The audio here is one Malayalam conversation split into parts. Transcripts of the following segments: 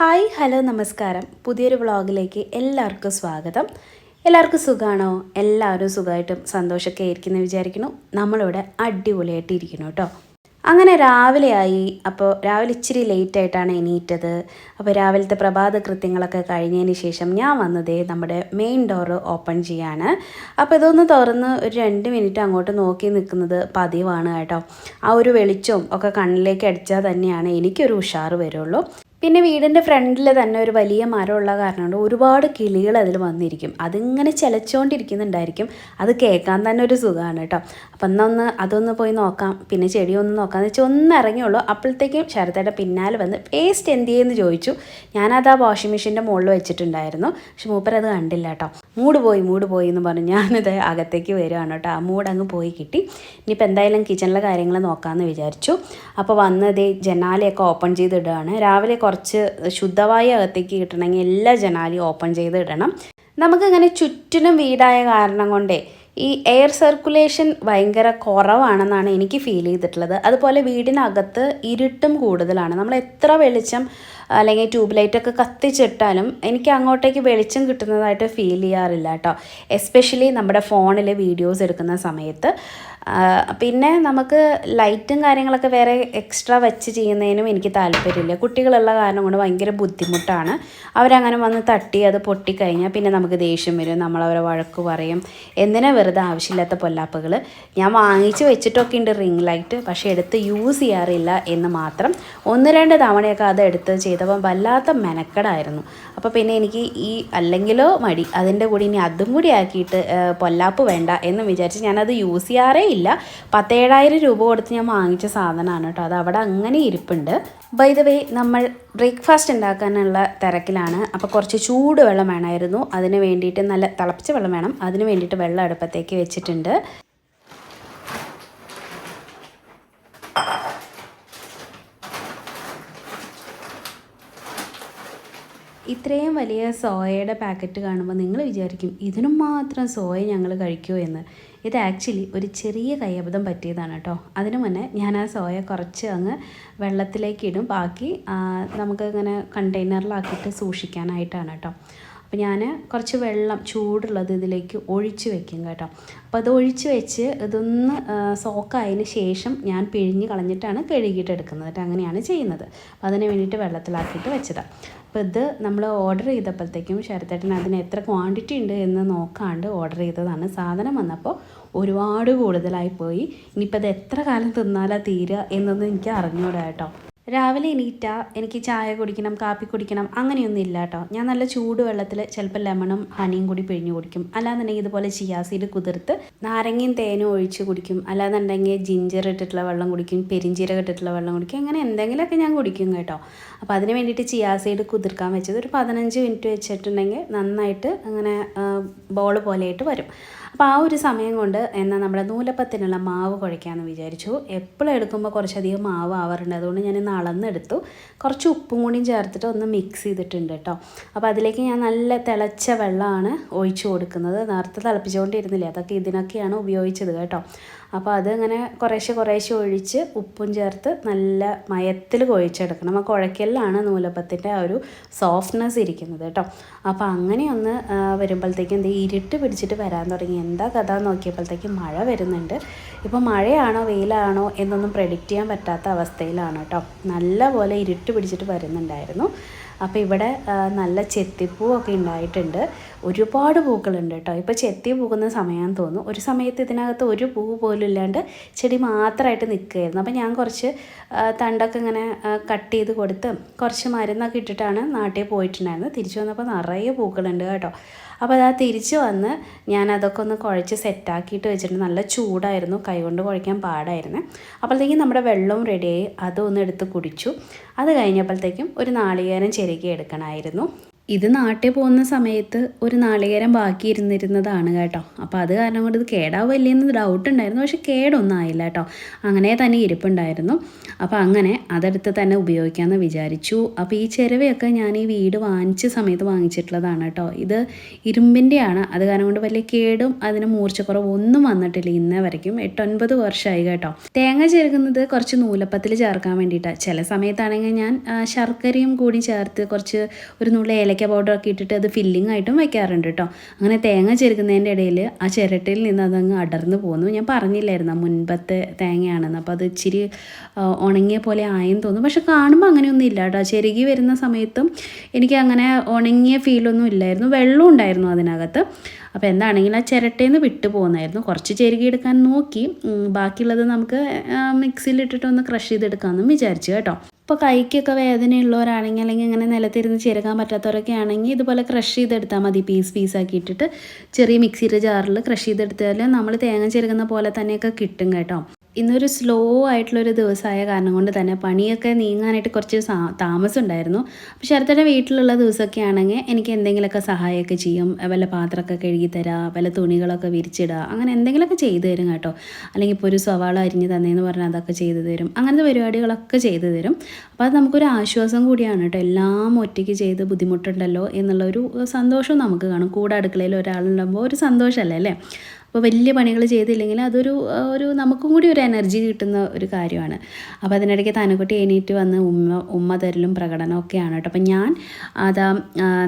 ഹായ് ഹലോ നമസ്കാരം. പുതിയൊരു വ്ളോഗിലേക്ക് എല്ലാവർക്കും സ്വാഗതം. എല്ലാവർക്കും സുഖമാണോ എല്ലാവരും സുഖമായിട്ടും സന്തോഷമൊക്കെ ആയിരിക്കുന്നു വിചാരിക്കുന്നു. നമ്മളിവിടെ അടിപൊളിയായിട്ട് ഇരിക്കുന്നു കേട്ടോ. അങ്ങനെ രാവിലെയായി. അപ്പോൾ രാവിലെ ഇച്ചിരി ലേറ്റ് ആയിട്ടാണ് എണീറ്റത്. അപ്പോൾ രാവിലത്തെ പ്രഭാത കൃത്യങ്ങളൊക്കെ കഴിഞ്ഞതിന് ശേഷം ഞാൻ വന്നതേ നമ്മുടെ മെയിൻ ഡോർ ഓപ്പൺ ചെയ്യാണ്. അപ്പോൾ ഇതൊന്ന് തുറന്ന് ഒരു രണ്ട് മിനിറ്റ് അങ്ങോട്ട് നോക്കി നിൽക്കുന്നത് പതിവാണ് കേട്ടോ. ആ ഒരു വെളിച്ചവും ഒക്കെ കണ്ണിലേക്ക് അടിച്ചാൽ തന്നെയാണ് എനിക്കൊരു ഉഷാറ് വരുള്ളൂ. പിന്നെ വീടിന്റെ ഫ്രണ്ടിൽ തന്നെ ഒരു വലിയ മരമുള്ള കാരണം കൊണ്ട് ഒരുപാട് കിളികൾ അതിൽ വന്നിരിക്കും. അതിങ്ങനെ ചിലച്ചുകൊണ്ടിരിക്കുന്നുണ്ടായിരിക്കും അത് കേൾക്കാൻ തന്നെ ഒരു സുഖമാണ് കേട്ടോ. അപ്പം എന്നൊന്ന് അതൊന്ന് പോയി നോക്കാം. പിന്നെ ചെടി ഒന്ന് നോക്കാമെന്ന് വെച്ചാൽ ഒന്ന് ഇറങ്ങിയുള്ളൂ. അപ്പോഴത്തേക്കും ശരത്തേടെ പിന്നാലെ വന്ന് പേസ്റ്റ് എന്ത് ചെയ്യുമെന്ന് ചോദിച്ചു. ഞാനത് ആ വാഷിംഗ് മെഷീന്റെ മുകളിൽ വെച്ചിട്ടുണ്ടായിരുന്നു. പക്ഷെ മൂപ്പരത് കണ്ടില്ല കേട്ടോ. മൂട് പോയി മൂട് പോയി എന്ന് പറഞ്ഞു ഞാനത് അകത്തേക്ക് വരികയാണ് കേട്ടോ. ആ മൂട് അങ്ങ് പോയി കിട്ടി. ഇനിയിപ്പോൾ എന്തായാലും കിച്ചണിലെ കാര്യങ്ങൾ നോക്കാമെന്ന് വിചാരിച്ചു. അപ്പോൾ വന്നത് ജനാലയൊക്കെ ഓപ്പൺ ചെയ്തിടുകയാണ്. രാവിലെ കുറച്ച് ശുദ്ധവായു അകത്തേക്ക് കിട്ടണമെങ്കിൽ എല്ലാ ജനാലയും ഓപ്പൺ ചെയ്ത് ഇടണം. നമുക്കിങ്ങനെ ചുറ്റിനും വീടായ കാരണം കൊണ്ടേ ഈ എയർ സർക്കുലേഷൻ ഭയങ്കര കുറവാണെന്നാണ് എനിക്ക് ഫീൽ ചെയ്തിട്ടുള്ളത്. അതുപോലെ വീടിനകത്ത് ഇരുട്ടും കൂടുതലാണ്. നമ്മൾ എത്ര വെളിച്ചം അല്ലെങ്കിൽ ട്യൂബ് ലൈറ്റൊക്കെ കത്തിച്ചിട്ടാലും എനിക്ക് അങ്ങോട്ടേക്ക് വെളിച്ചം കിട്ടുന്നതായിട്ട് ഫീൽ ചെയ്യാറില്ല കേട്ടോ. എസ്പെഷ്യലി നമ്മുടെ ഫോണിൽ വീഡിയോസ് എടുക്കുന്ന സമയത്ത്. പിന്നെ നമുക്ക് ലൈറ്റും കാര്യങ്ങളൊക്കെ വേറെ എക്സ്ട്രാ വെച്ച് ചെയ്യുന്നതിനും എനിക്ക് താല്പര്യമില്ല. കുട്ടികളുള്ള കാരണം കൊണ്ട് ഭയങ്കര ബുദ്ധിമുട്ടാണ്. അവരങ്ങനെ വന്ന് തട്ടി അത് പൊട്ടിക്കഴിഞ്ഞാൽ പിന്നെ നമുക്ക് ദേഷ്യം വരും. നമ്മളവരെ വഴക്ക് പറയും. എന്തിനാ വെറുതെ ആവശ്യമില്ലാത്ത പൊല്ലാപ്പുകൾ ഞാൻ വാങ്ങിച്ച് വെച്ചിട്ടൊക്കെ ഉണ്ട് റിംഗ് ലൈറ്റ് പക്ഷേ എടുത്ത് യൂസ് ചെയ്യാറില്ല എന്ന് മാത്രം. ഒന്ന് രണ്ട് തവണയൊക്കെ അത് എടുത്ത് ചെയ്തപ്പം വല്ലാത്ത മെനക്കെടായിരുന്നു. അപ്പോൾ പിന്നെ എനിക്ക് ഈ അല്ലെങ്കിലോ മടി അതിന്റെ കൂടി ഇനി അതും കൂടി ആക്കിയിട്ട് പൊല്ലാപ്പ് വേണ്ട എന്ന് വിചാരിച്ച് ഞാനത് യൂസ് ചെയ്യാറേ ഇല്ല. പത്തേഴായിരം രൂപ കൊടുത്ത് ഞാൻ വാങ്ങിച്ച സാധനമാണ് കേട്ടോ. അത് അവിടെ അങ്ങനെ ഇരിപ്പുണ്ട്. ബൈ ദ വേ നമ്മൾ ബ്രേക്ക്ഫാസ്റ്റ് ഉണ്ടാക്കാനുള്ള തിരക്കിലാണ്. അപ്പോൾ കുറച്ച് ചൂട് വെള്ളം വേണമായിരുന്നു. അതിന് വേണ്ടിയിട്ട് നല്ല തിളപ്പിച്ച വെള്ളം വേണം. അതിന് വേണ്ടിയിട്ട് വെള്ളം അടുപ്പത്തേക്ക് വെച്ചിട്ടുണ്ട്. ഇത്രയും വലിയ സോയയുടെ പാക്കറ്റ് കാണുമ്പോൾ നിങ്ങൾ വിചാരിക്കും ഇതിനും മാത്രം സോയ ഞങ്ങൾ കഴിക്കുമോ എന്ന്. ഇത് ആക്ച്വലി ഒരു ചെറിയ കയ്യബദ്ധം പറ്റിയതാണ് കേട്ടോ. അതിനു മുന്നേ ഞാൻ ആ സോയ കുറച്ച് അങ്ങ് വെള്ളത്തിലേക്ക് ഇടും. ബാക്കി നമുക്ക് ഇങ്ങനെ കണ്ടെയ്നറിലാക്കിയിട്ട് സൂക്ഷിക്കാനായിട്ടാണ് കേട്ടോ. അപ്പോൾ ഞാൻ കുറച്ച് വെള്ളം ചൂടുള്ളത് ഇതിലേക്ക് ഒഴിച്ച് വെക്കും കേട്ടോ. അപ്പോൾ അത് ഒഴിച്ച് വെച്ച് ഇതൊന്ന് സോക്കായതിന് ശേഷം ഞാൻ പിഴിഞ്ഞ് കളഞ്ഞിട്ടാണ് കഴുകിയിട്ട് എടുക്കുന്നത് കേട്ടോ. അങ്ങനെയാണ് ചെയ്യുന്നത്. അപ്പോൾ അതിന് വേണ്ടിയിട്ട് വെള്ളത്തിലാക്കിയിട്ട് വെച്ചതാണ് അപ്പോൾ ഇത് നമ്മൾ ഓർഡർ ചെയ്തപ്പോഴത്തേക്കും ശരത്തേട്ടൻ അതിന് എത്ര ക്വാണ്ടിറ്റി ഉണ്ട് എന്ന് നോക്കാണ്ട് ഓർഡർ ചെയ്തതാണ് സാധനം വന്നപ്പോൾ ഒരുപാട് കൂടുതലായി പോയി. ഇനിയിപ്പോൾ അത് എത്ര കാലം തിന്നാലാ തീരുക എന്നൊന്നും എനിക്ക് അറിഞ്ഞൂടാ കേട്ടോ. രാവിലെ എണീറ്റ എനിക്ക് ചായ കുടിക്കണം കാപ്പി കുടിക്കണം അങ്ങനെയൊന്നും ഇല്ല കേട്ടോ ഞാൻ നല്ല ചൂടുവെള്ളത്തിൽ ചിലപ്പോൾ ലെമണും ഹണിയും കൂടി പിഴിഞ്ഞു കുടിക്കും. അല്ലാന്നുണ്ടെങ്കിൽ ഇതുപോലെ ചിയാസീഡ് കുതിർത്ത് നാരങ്ങയും തേനും ഒഴിച്ച് കുടിക്കും. അല്ലാന്നുണ്ടെങ്കിൽ ജിഞ്ചർ ഇട്ടിട്ടുള്ള വെള്ളം കുടിക്കും പെരിഞ്ചീരക ഇട്ടിട്ടുള്ള വെള്ളം കുടിക്കും. അങ്ങനെ എന്തെങ്കിലുമൊക്കെ ഞാൻ കുടിക്കും കേട്ടോ. അപ്പോൾ അതിന് വേണ്ടിയിട്ട് ചിയാസീഡ് കുതിർക്കാൻ വെച്ചത് ഒരു പതിനഞ്ച് മിനിറ്റ് വെച്ചിട്ടുണ്ടെങ്കിൽ നന്നായിട്ട് അങ്ങനെ ബോൾ പോലെയായിട്ട് വരും. അപ്പോൾ ആ ഒരു സമയം കൊണ്ട് എന്നാൽ നമ്മുടെ നൂലപ്പത്തിനുള്ള മാവ് കുഴയ്ക്കാമെന്ന് വിചാരിച്ചു. എപ്പോഴും എടുക്കുമ്പോൾ കുറച്ചധികം മാവ് ആവാറുണ്ട്. അതുകൊണ്ട് ഞാൻ ഇന്ന് അളന്നെടുത്തു. കുറച്ച് ഉപ്പും കൂടിയും ചേർത്തിട്ട് ഒന്ന് മിക്സ് ചെയ്തിട്ടുണ്ട് കേട്ടോ അപ്പോൾ അതിലേക്ക് ഞാൻ നല്ല തിളച്ച വെള്ളമാണ് ഒഴിച്ചു കൊടുക്കുന്നത്. നേരത്തെ തിളപ്പിച്ചുകൊണ്ടിരുന്നില്ലേ? അതൊക്കെ ഇതിനൊക്കെയാണ് ഉപയോഗിച്ചത് കേട്ടോ. അപ്പോൾ അതിങ്ങനെ കുറേശ്ശെ കുറേശ്ശെ ഒഴിച്ച് ഉപ്പും ചേർത്ത് നല്ല മയത്തിൽ കുഴച്ചെടുക്കണം. ആ കുഴക്കലിലാണ് നൂലപ്പത്തിന്റെ ആ ഒരു സോഫ്റ്റ്നെസ് ഇരിക്കുന്നത് കേട്ടോ. അപ്പോൾ അങ്ങനെ ഒന്ന് വരുമ്പോഴത്തേക്കും എന്ത് ഇരുട്ട് പിടിച്ചിട്ട് വരാൻ തുടങ്ങി. എന്താ കഥ നോക്കിയപ്പോഴത്തേക്കും മഴ വരുന്നുണ്ട്. ഇപ്പോൾ മഴയാണോ വെയിലാണോ എന്നൊന്നും പ്രെഡിക്റ്റ് ചെയ്യാൻ പറ്റാത്ത അവസ്ഥയിലാണ് കേട്ടോ. നല്ല പോലെ ഇരുട്ട് പിടിച്ചിട്ട് വരുന്നുണ്ടായിരുന്നു. അപ്പോൾ ഇവിടെ നല്ല ചെത്തിപ്പൂവൊക്കെ ഉണ്ടായിട്ടുണ്ട്. ഒരുപാട് പൂക്കളുണ്ട് കേട്ടോ. ഇപ്പോൾ ചെത്തി പൂക്കുന്ന സമയമാണെന്ന് തോന്നുന്നു. ഒരു സമയത്ത് ഇതിനകത്ത് ഒരു പൂ പോലും ഇല്ലാണ്ട് ചെടി മാത്രമായിട്ട് നിൽക്കുകയായിരുന്നു. അപ്പോൾ ഞാൻ കുറച്ച് തണ്ടൊക്കെ ഇങ്ങനെ കട്ട് ചെയ്ത് കൊടുത്ത് കുറച്ച് മരുന്നൊക്കെ ഇട്ടിട്ടാണ് നാട്ടിൽ പോയിട്ടുണ്ടായിരുന്നത്. തിരിച്ചു വന്നപ്പോൾ നിറയെ പൂക്കളുണ്ട് കേട്ടോ. അപ്പോൾ അത് തിരിച്ച് വന്ന് ഞാൻ അതൊക്കെ ഒന്ന് കുഴച്ച് സെറ്റാക്കിയിട്ട് വെച്ചിട്ട് നല്ല ചൂടായിരുന്നു. കൈകൊണ്ട് കുഴയ്ക്കാൻ പാടായിരുന്നു. അപ്പോഴത്തേക്കും നമ്മുടെ വെള്ളവും റെഡിയായി അതൊന്ന് എടുത്ത് കുടിച്ചു. അത് കഴിഞ്ഞപ്പോഴത്തേക്കും ഒരു നാളികേരം ചെരുകി എടുക്കണമായിരുന്നു. ഇത് നാട്ടിൽ പോകുന്ന സമയത്ത് ഒരു നാളികേരം ബാക്കി ഇരുന്നിരുന്നതാണ് കേട്ടോ. അപ്പോൾ അത് കാരണം കൊണ്ട് ഇത് കേടാവില്ലെന്ന് ഡൗട്ട് ഉണ്ടായിരുന്നു. പക്ഷെ കേടൊന്നും ആയില്ല കേട്ടോ. അങ്ങനെ തന്നെ ഇരിപ്പുണ്ടായിരുന്നു. അപ്പോൾ അങ്ങനെ അതെടുത്ത് തന്നെ ഉപയോഗിക്കാമെന്ന് വിചാരിച്ചു. അപ്പോൾ ഈ ചിരവയൊക്കെ ഞാൻ ഈ വീട് വാങ്ങിച്ച സമയത്ത് വാങ്ങിച്ചിട്ടുള്ളതാണ് കേട്ടോ. ഇത് ഇരുമ്പിന്റെയാണ്. അത് കാരണം കൊണ്ട് വലിയ കേടും അതിന് മൂർച്ചക്കുറവ് ഒന്നും വന്നിട്ടില്ല ഇന്നേ വരയ്ക്കും. എട്ടൊൻപത് വർഷമായി കേട്ടോ. തേങ്ങ ചേർക്കുന്നത് കുറച്ച് നൂലപ്പത്തിൽ ചേർക്കാൻ വേണ്ടിയിട്ടാണ് ചില സമയത്താണെങ്കിൽ ഞാൻ ശർക്കരയും കൂടി ചേർത്ത് കുറച്ച് ഒരു നുള്ളി ഏലക്ക പൗഡറൊക്കെ ഇട്ടിട്ട് അത് ഫില്ലിംഗ് ആയിട്ടും വെക്കാറുണ്ട് കേട്ടോ അങ്ങനെ തേങ്ങ ചെരുക്കുന്നതിന്റെ ഇടയിൽ ആ ചിരട്ടയിൽ നിന്ന് അതങ്ങ് അടർന്നു പോന്നു. ഞാൻ പറഞ്ഞില്ലായിരുന്നു മുൻപത്തെ തേങ്ങയാണെന്ന്. അപ്പോൾ അത് ഇച്ചിരി ഉണങ്ങിയ പോലെ ആയെന്ന് തോന്നുന്നു. പക്ഷെ കാണുമ്പോൾ അങ്ങനെയൊന്നും ഇല്ല കേട്ടോ ചെരുകി വരുന്ന സമയത്തും എനിക്ക് അങ്ങനെ ഉണങ്ങിയ ഫീലൊന്നും ഇല്ലായിരുന്നു. വെള്ളം ഉണ്ടായിരുന്നു അതിനകത്ത്. അപ്പോൾ എന്താണെങ്കിലും ആ ചിരട്ടയിൽ നിന്ന് വിട്ടു പോകുന്നായിരുന്നു കുറച്ച് ചെരുകി എടുക്കാൻ നോക്കി. ബാക്കിയുള്ളത് നമുക്ക് മിക്സിയിലിട്ടിട്ട് ഒന്ന് ക്രഷ് ചെയ്തെടുക്കാമെന്നും വിചാരിച്ചു കേട്ടോ. ഇപ്പോൾ കൈക്കൊക്കെ വേദനയുള്ളവരാണെങ്കിൽ അല്ലെങ്കിൽ ഇങ്ങനെ നിലത്തിരുന്ന് ചിരകാൻ പറ്റാത്തവരൊക്കെ ആണെങ്കിൽ ഇതുപോലെ ക്രഷ് ചെയ്തെടുത്താൽ മതി. പീസ് പീസാക്കി ഇട്ടിട്ട് ചെറിയ മിക്സിയുടെ ജാറിൽ ക്രഷ് ചെയ്തെടുത്താൽ നമ്മൾ തേങ്ങ ചിരകുന്ന പോലെ തന്നെയൊക്കെ കിട്ടും കേട്ടോ. ഇന്നൊരു സ്ലോ ആയിട്ടുള്ളൊരു ദിവസമായ കാരണം കൊണ്ട് തന്നെ പണിയൊക്കെ നീങ്ങാനായിട്ട് കുറച്ച് താമസം ഉണ്ടായിരുന്നു അപ്പോൾ ശരത്തയുടെ വീട്ടിലുള്ള ദിവസമൊക്കെ ആണെങ്കിൽ എനിക്ക് എന്തെങ്കിലുമൊക്കെ സഹായമൊക്കെ ചെയ്യും. വല്ല പാത്രമൊക്കെ കഴുകി തരാം വല്ല തുണികളൊക്കെ വിരിച്ചിടുക അങ്ങനെ എന്തെങ്കിലുമൊക്കെ ചെയ്തു തരും കേട്ടോ. അല്ലെങ്കിൽ ഇപ്പോൾ ഒരു സവാള അരിഞ്ഞ് തന്നേന്ന് പറഞ്ഞാൽ അതൊക്കെ ചെയ്തു തരും. അങ്ങനത്തെ പരിപാടികളൊക്കെ ചെയ്തു തരും. അപ്പോൾ അത് നമുക്കൊരു ആശ്വാസം കൂടിയാണ് കേട്ടോ. എല്ലാം ഒറ്റയ്ക്ക് ചെയ്ത് ബുദ്ധിമുട്ടുണ്ടല്ലോ എന്നുള്ളൊരു സന്തോഷം നമുക്ക് കാണും. കൂടെ അടുക്കളയിൽ ഒരാളുണ്ടാകുമ്പോൾ ഒരു സന്തോഷമല്ലേ അല്ലേ? അപ്പോൾ വലിയ പണികൾ ചെയ്തില്ലെങ്കിൽ അതൊരു ഒരു നമുക്കും കൂടി ഒരു എനർജി കിട്ടുന്ന ഒരു കാര്യമാണ്. അപ്പോൾ അതിനിടയ്ക്ക് തനക്കുട്ടി എണീറ്റ് വന്ന് ഉമ്മ ഉമ്മ തരലും പ്രകടനമൊക്കെയാണ് കേട്ടോ. അപ്പോൾ ഞാൻ അതാ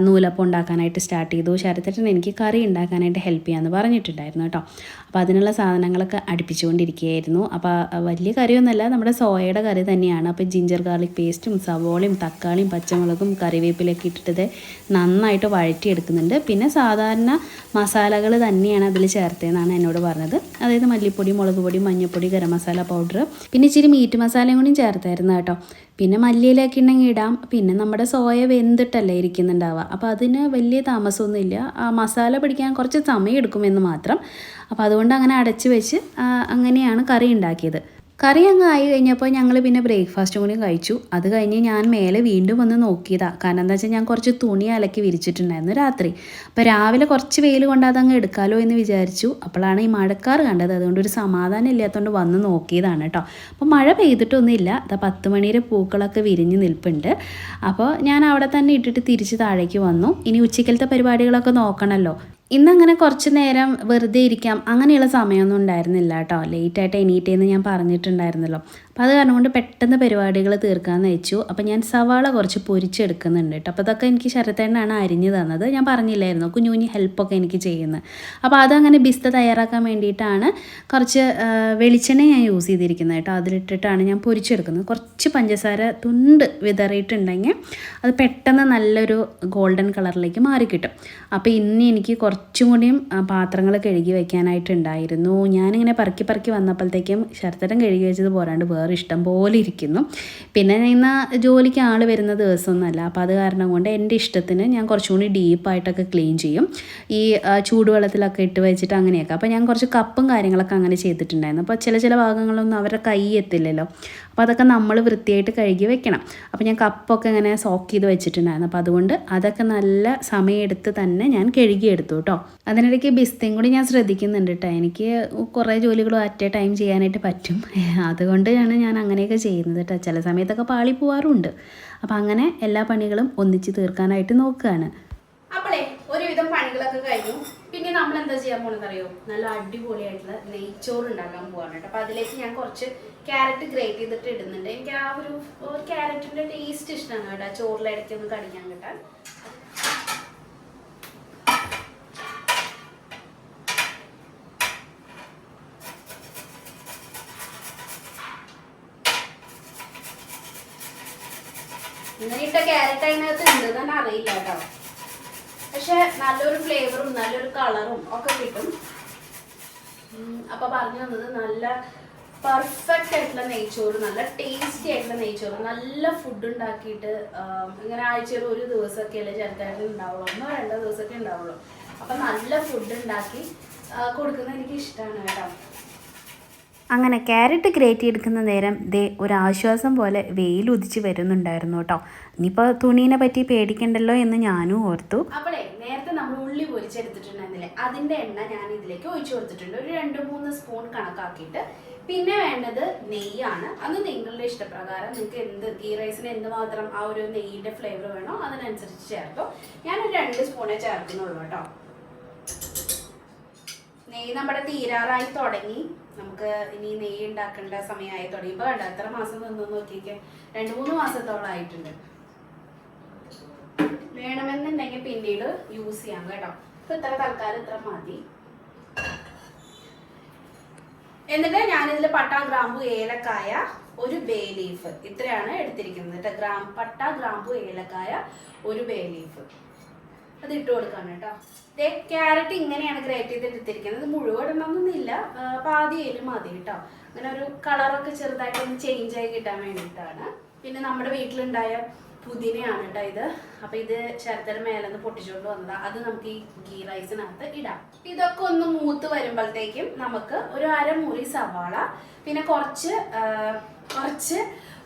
നൂലപ്പം ഉണ്ടാക്കാനായിട്ട് സ്റ്റാർട്ട് ചെയ്തു. ശരത്തേട്ടൻ എനിക്ക് കറി ഉണ്ടാക്കാനായിട്ട് ഹെൽപ്പ് ചെയ്യാമെന്ന് പറഞ്ഞിട്ടുണ്ടായിരുന്നു കേട്ടോ. അപ്പോൾ അതിനുള്ള സാധനങ്ങളൊക്കെ അടുപ്പിച്ചുകൊണ്ടിരിക്കുകയായിരുന്നു. അപ്പോൾ വലിയ കറിയൊന്നുമല്ല നമ്മുടെ സോയയുടെ കറി തന്നെയാണ്. അപ്പോൾ ജിഞ്ചർ ഗാർലിക് പേസ്റ്റും സവോളയും തക്കാളിയും പച്ചമുളകും കറിവേപ്പിലൊക്കെ ഇട്ടിട്ട് നന്നായിട്ട് വഴറ്റിയെടുക്കുന്നുണ്ട്. പിന്നെ സാധാരണ മസാലകൾ തന്നെയാണ് അതിൽ ചേർത്തതെന്നാണ് എന്നോട് പറഞ്ഞത്. അതായത് മല്ലിപ്പൊടി മുളക് പൊടി മഞ്ഞൾപ്പൊടി ഗരം മസാല പൗഡർ. പിന്നെ ഇച്ചിരി മീറ്റ് മസാലയും കൂടി ചേർത്തായിരുന്നു കേട്ടോ. പിന്നെ മല്ലിയിലേക്ക് ഉണ്ടെങ്കിൽ ഇടാം. പിന്നെ നമ്മുടെ സോയ വെന്തിട്ടല്ലേ ഇരിക്കുന്നുണ്ടാവുക. അപ്പോൾ അതിന് വലിയ താമസമൊന്നുമില്ല. ആ മസാല പിടിക്കാൻ കുറച്ച് സമയം എടുക്കുമെന്ന് മാത്രം. അപ്പോൾ അതുകൊണ്ട് അങ്ങനെ അടച്ചു വെച്ച് അങ്ങനെയാണ് കറി ഉണ്ടാക്കിയത്. കറി അങ്ങ് ആയി കഴിഞ്ഞപ്പോൾ ഞങ്ങൾ പിന്നെ ബ്രേക്ക്ഫാസ്റ്റും കൂടി കഴിച്ചു. അത് കഴിഞ്ഞ് ഞാൻ മേലെ വീണ്ടും വന്ന് നോക്കിയതാണ് കാരണം എന്താ വെച്ചാൽ ഞാൻ കുറച്ച് തുണി അലക്കി വിരിച്ചിട്ടുണ്ടായിരുന്നു രാത്രി. അപ്പോൾ രാവിലെ കുറച്ച് വെയിൽ കൊണ്ട് അതങ്ങ് എടുക്കാമല്ലോ എന്ന് വിചാരിച്ചു. അപ്പോഴാണ് ഈ മഴക്കാർ കണ്ടത്. അതുകൊണ്ട് ഒരു സമാധാനം ഇല്ലാത്തതുകൊണ്ട് വന്ന് നോക്കിയതാണ് കേട്ടോ. അപ്പോൾ മഴ പെയ്തിട്ടൊന്നുമില്ല. അതാ പത്ത് മണിയുടെ പൂക്കളൊക്കെ വിരിഞ്ഞ് നിൽപ്പുണ്ട്. അപ്പോൾ ഞാൻ അവിടെ തന്നെ ഇട്ടിട്ട് തിരിച്ച് താഴേക്ക് വന്നു. ഇനി ഉച്ചക്കലത്തെ പരിപാടികളൊക്കെ നോക്കണമല്ലോ. ഇന്നങ്ങനെ കുറച്ച് നേരം വെറുതെ ഇരിക്കാം. അങ്ങനെയുള്ള സമയമൊന്നും ഉണ്ടായിരുന്നില്ല കേട്ടോ. ലേറ്റായിട്ട് എണീറ്റേന്ന് ഞാൻ പറഞ്ഞിട്ടുണ്ടായിരുന്നല്ലോ. അപ്പോൾ അത് കാരണം കൊണ്ട് പെട്ടെന്ന് പരിപാടികൾ തീർക്കാമെന്ന് വെച്ചു. അപ്പോൾ ഞാൻ സവാള കുറച്ച് പൊരിച്ചെടുക്കുന്നുണ്ട് കേട്ടോ. അപ്പോൾ അതൊക്കെ എനിക്ക് ശരത്തേണ്ണാണ് അരിഞ്ഞു തന്നത്. ഞാൻ പറഞ്ഞില്ലായിരുന്നു. കുഞ്ഞു കുഞ്ഞു ഹെൽപ്പൊക്കെ എനിക്ക് ചെയ്യുന്നത് അപ്പോൾ അതങ്ങനെ ബിസ്ത തയ്യാറാക്കാൻ വേണ്ടിയിട്ടാണ് കുറച്ച് വെളിച്ചെണ്ണ ഞാൻ യൂസ് ചെയ്തിരിക്കുന്നത് കേട്ടോ. അതിലിട്ടിട്ടാണ് ഞാൻ പൊരിച്ചെടുക്കുന്നത്. കുറച്ച് പഞ്ചസാര തുണ്ട് വിതറിയിട്ടുണ്ടെങ്കിൽ അത് പെട്ടെന്ന് നല്ലൊരു ഗോൾഡൻ കളറിലേക്ക് മാറി കിട്ടും അപ്പോൾ ഇന്ന് എനിക്ക് കുറച്ചും കൂടിയും പാത്രങ്ങൾ കഴുകി വെക്കാനായിട്ടുണ്ടായിരുന്നു. ഞാനിങ്ങനെ പറക്കി പറക്കി വന്നപ്പോഴത്തേക്കും ശരത്തരം കഴുകി വെച്ചത് പോരാണ്ട് വേറെ ഇഷ്ടം പോലെ ഇരിക്കുന്നു. പിന്നെ ഇന്ന് ജോലിക്ക് ആൾ വരുന്ന ദിവസമൊന്നുമല്ല. അപ്പോൾ അത് കാരണം കൊണ്ട് എന്റെ ഇഷ്ടത്തിന് ഞാൻ കുറച്ചും കൂടി ഡീപ്പായിട്ടൊക്കെ ക്ലീൻ ചെയ്യും. ഈ ചൂടുവെള്ളത്തിലൊക്കെ ഇട്ട് വെച്ചിട്ട് അങ്ങനെയൊക്കെ. അപ്പോൾ ഞാൻ കുറച്ച് കപ്പും കാര്യങ്ങളൊക്കെ അങ്ങനെ ചെയ്തിട്ടുണ്ടായിരുന്നു. അപ്പോൾ ചില ചില ഭാഗങ്ങളൊന്നും അവരുടെ കൈ എത്തില്ലല്ലോ. അപ്പോൾ അതൊക്കെ നമ്മൾ വൃത്തിയായിട്ട് കഴുകി വെക്കണം. അപ്പോൾ ഞാൻ കപ്പൊക്കെ ഇങ്ങനെ സോക്ക് ചെയ്ത് വെച്ചിട്ടുണ്ടായിരുന്നു. അപ്പോൾ അതുകൊണ്ട് അതൊക്കെ നല്ല സമയമെടുത്ത് തന്നെ ഞാൻ കഴുകിയെടുത്തു കേട്ടോ. അതിനിടയ്ക്ക് ബിസ്തയും കൂടി ഞാൻ ശ്രദ്ധിക്കുന്നുണ്ട് കേട്ടോ. എനിക്ക് കുറേ ജോലികളും അറ്റ് എ ടൈം ചെയ്യാനായിട്ട് പറ്റും. അതുകൊണ്ടാണ് ഞാൻ അങ്ങനെയൊക്കെ ചെയ്യുന്നത് കേട്ടോ. ചില സമയത്തൊക്കെ പാളി പോവാറുണ്ട്. അപ്പോൾ അങ്ങനെ എല്ലാ പണികളും ഒന്നിച്ച് തീർക്കാനായിട്ട് നോക്കുകയാണ്. ഒരുവിധം കഴിഞ്ഞു. പിന്നെ നമ്മൾ എന്താ ചെയ്യാൻ പോകണമെന്ന് അറിയോ? നല്ല അടിപൊളിയായിട്ടുള്ള നെയ്ച്ചോറ് ഉണ്ടാക്കാൻ പോവാണ് അപ്പൊ അതിലേക്ക് ഞാൻ കുറച്ച് ക്യാരറ്റ് ഗ്രേറ്റ് ചെയ്തിട്ട് ഇടുന്നുണ്ട്. എനിക്ക് ആ ഒരു ഒരു ടേസ്റ്റ് ഇഷ്ടമാണ് കേട്ടോ. ചോറിലിടയ്ക്ക് ഒന്ന് കടിക്കാൻ കിട്ടാൻ. ഇട്ട ക്യാരറ്റ് അതിനകത്ത് ഉണ്ടെന്നാണ് അറിയില്ല കേട്ടോ. പക്ഷെ നല്ലൊരു ഫ്ലേവറും നല്ലൊരു കളറും ഒക്കെ കിട്ടും. അപ്പൊ പറഞ്ഞു തന്നത് നല്ല പെർഫെക്റ്റ് ആയിട്ടുള്ള നെയ്ച്ചോറ് നല്ല ടേസ്റ്റി ആയിട്ടുള്ള നെയ്ച്ചോറ് നല്ല ഫുഡ് ഉണ്ടാക്കിയിട്ട് ഇങ്ങനെ ആഴ്ചയിൽ ഒരു ദിവസമൊക്കെ അല്ലേ ചെറുതായിട്ട് ഉണ്ടാവുള്ളൂ. ഒന്നോ രണ്ടോ ദിവസമൊക്കെ ഉണ്ടാവുള്ളൂ. അപ്പൊ നല്ല ഫുഡ് ഉണ്ടാക്കി കൊടുക്കുന്നത് എനിക്ക് ഇഷ്ടമാണ് കേട്ടോ. അങ്ങനെ ക്യാരറ്റ് ഗ്രേറ്റ് എടുക്കുന്ന നേരം ദേ ഒരു ആശ്വാസം പോലെ വെയിൽ ഉദിച്ച് വരുന്നുണ്ടായിരുന്നു കേട്ടോ. ഇനിയിപ്പോൾ തുണീനെ പറ്റി പേടിക്കണ്ടല്ലോ എന്ന് ഞാനും ഓർത്തു. അപ്പോഴേ നേരത്തെ നമ്മൾ ഉള്ളി പൊരിച്ചെടുത്തിട്ടുണ്ടെന്നില്ലേ അതിന്റെ എണ്ണ ഞാൻ ഇതിലേക്ക് ഒഴിച്ചു കൊടുത്തിട്ടുണ്ട്. ഒരു രണ്ട് മൂന്ന് സ്പൂൺ കണക്കാക്കിയിട്ട്. പിന്നെ വേണ്ടത് നെയ്യാണ്. അത് നിങ്ങളുടെ ഇഷ്ടപ്രകാരം നിങ്ങൾക്ക് എന്ത് ഗീ റൈസിന് എന്ത് മാത്രം ആ ഒരു നെയ്യിന്റെ ഫ്ലേവർ വേണോ അതിനനുസരിച്ച് ചേർത്തോ. ഞാനൊരു രണ്ട് സ്പൂണേ ചേർക്കുന്നുള്ളൂ കേട്ടോ. നെയ്യ് നമ്മുടെ തീരാറായി തുടങ്ങി. നമുക്ക് ഇനി നെയ്യ് ഉണ്ടാക്കേണ്ട സമയമായി തുടങ്ങി ഇപ്പൊ കണ്ടോ എത്ര മാസം നിന്ന് നോക്കിയൊക്കെ രണ്ട് മൂന്ന് മാസത്തോളം ആയിട്ടുണ്ട്. വേണമെന്നുണ്ടെങ്കിൽ പിന്നീട് യൂസ് ചെയ്യാം കേട്ടോ. ഇപ്പൊ ഇത്ര തൽക്കാലം ഇത്ര മതി. എന്നിട്ട് ഞാനിതിൽ പട്ട ഗ്രാമ്പു ഏലക്കായ ഒരു ബേ ലീഫ് ഇത്രയാണ് എടുത്തിരിക്കുന്നത് കേട്ടോ. ഗ്രാം പട്ട ഗ്രാമ്പു ഏലക്കായ ഒരു ബേ ലീഫ് അത് ഇട്ട് കൊടുക്കാണ് കേട്ടോ. ദേ ക്യാരറ്റ് ഇങ്ങനെയാണ് ഗ്രേറ്റ് ചെയ്ത് എടുത്തിരിക്കുന്നത് മുഴുവൻ ഇടണമെന്നൊന്നുമില്ല പാതിയേലും മതി കേട്ടോ. അങ്ങനെ ഒരു കളറൊക്കെ ചെറുതായിട്ട് ഒന്ന് ചേഞ്ച് ആയി കിട്ടാൻ വേണ്ടിയിട്ടാണ്. പിന്നെ നമ്മുടെ വീട്ടിലുണ്ടായ പുതിനയാണ് കേട്ടോ ഇത്. അപ്പൊ ഇത് ശരത്തര മേലെന്ന് പൊട്ടിച്ചുകൊണ്ട് വന്നതാ. അത് നമുക്ക് ഈ ഗീ റൈസിനകത്ത് ഇടാം. ഇതൊക്കെ ഒന്ന് മൂത്ത് വരുമ്പോഴത്തേക്കും നമുക്ക് ഒരു അരമുറി സവാള പിന്നെ കുറച്ച് കുറച്ച്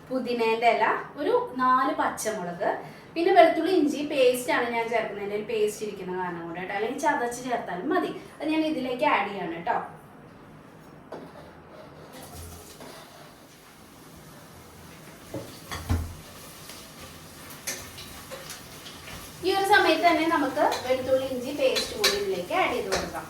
പുതിനേന്റെ ഇല ഒരു നാല് പച്ചമുളക് പിന്നെ വെളുത്തുള്ളി ഇഞ്ചി പേസ്റ്റ് ആണ് ഞാൻ ചേർക്കുന്നത്. എന്റെ ഒരു പേസ്റ്റ് ഇരിക്കുന്ന കാരണം കൊണ്ട് കേട്ടോ. അല്ലെങ്കിൽ ചതച്ച് ചേർത്താലും മതി. അത് ഞാൻ ഇതിലേക്ക് ആഡ് ചെയ്യാണ് കേട്ടോ. ഈ ഒരു സമയത്ത് തന്നെ നമുക്ക് വെളുത്തുള്ളി ഇഞ്ചി പേസ്റ്റ് കൂടി ഇതിലേക്ക് ആഡ് ചെയ്ത് കൊടുക്കാം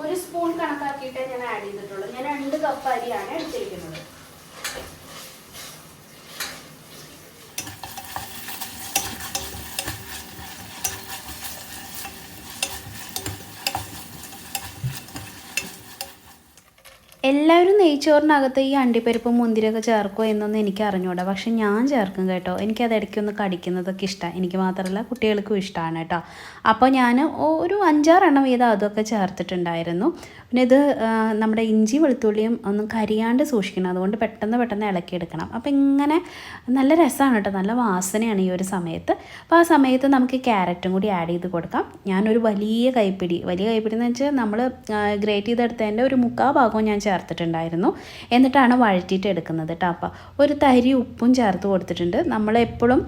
ഒരു സ്പൂൺ കണക്കാക്കിയിട്ടേ ഞാൻ ആഡ് ചെയ്തിട്ടുള്ളൂ. ഞാൻ രണ്ട് കപ്പ് അരിയാണ് എടുത്തിരിക്കുന്നത്. എല്ലാവരും നെയ്ച്ചോറിനകത്ത് ഈ അണ്ടിപ്പരിപ്പും മുന്തിരിയൊക്കെ ചേർക്കുമോ എന്നൊന്നും എനിക്ക് അറിഞ്ഞൂടാ. പക്ഷെ ഞാൻ ചേർക്കും കേട്ടോ. എനിക്ക് എനിക്കത് ഇടയ്ക്കൊന്ന് കടിക്കുന്നതൊക്കെ ഇഷ്ടമാണ് എനിക്ക് മാത്രമല്ല കുട്ടികൾക്കും ഇഷ്ടമാണ് കേട്ടോ. അപ്പോൾ ഞാൻ ഒരു അഞ്ചാറെണ്ണം വീതം അതൊക്കെ ചേർത്തിട്ടുണ്ടായിരുന്നു. പിന്നെ ഇത് നമ്മുടെ ഇഞ്ചി വെളുത്തുള്ളിയും ഒന്നും കരിയാണ്ട് സൂക്ഷിക്കണം. അതുകൊണ്ട് പെട്ടെന്ന് പെട്ടെന്ന് ഇളക്കിയെടുക്കണം അപ്പോൾ ഇങ്ങനെ നല്ല രസമാണ് കേട്ടോ. നല്ല വാസനയാണ് ഈ ഒരു സമയത്ത്. അപ്പോൾ ആ സമയത്ത് നമുക്ക് ക്യാരറ്റും കൂടി ആഡ് ചെയ്ത് കൊടുക്കാം. ഞാനൊരു വലിയ കൈപ്പിടി. വലിയ കൈപ്പിടി എന്ന് വെച്ചാൽ നമ്മൾ ഗ്രേറ്റ് ചെയ്തെടുത്തതിന്റെ ഒരു മുക്കാ ഭാഗവും ഞാൻ ചേർത്തിട്ടുണ്ടായിരുന്നു. എന്നിട്ടാണ് വഴറ്റിയിട്ട് എടുക്കുന്നത് കേട്ടോ അപ്പോൾ ഒരു തരി ഉപ്പും ചേർത്ത് കൊടുത്തിട്ടുണ്ട്. നമ്മൾ എപ്പോഴും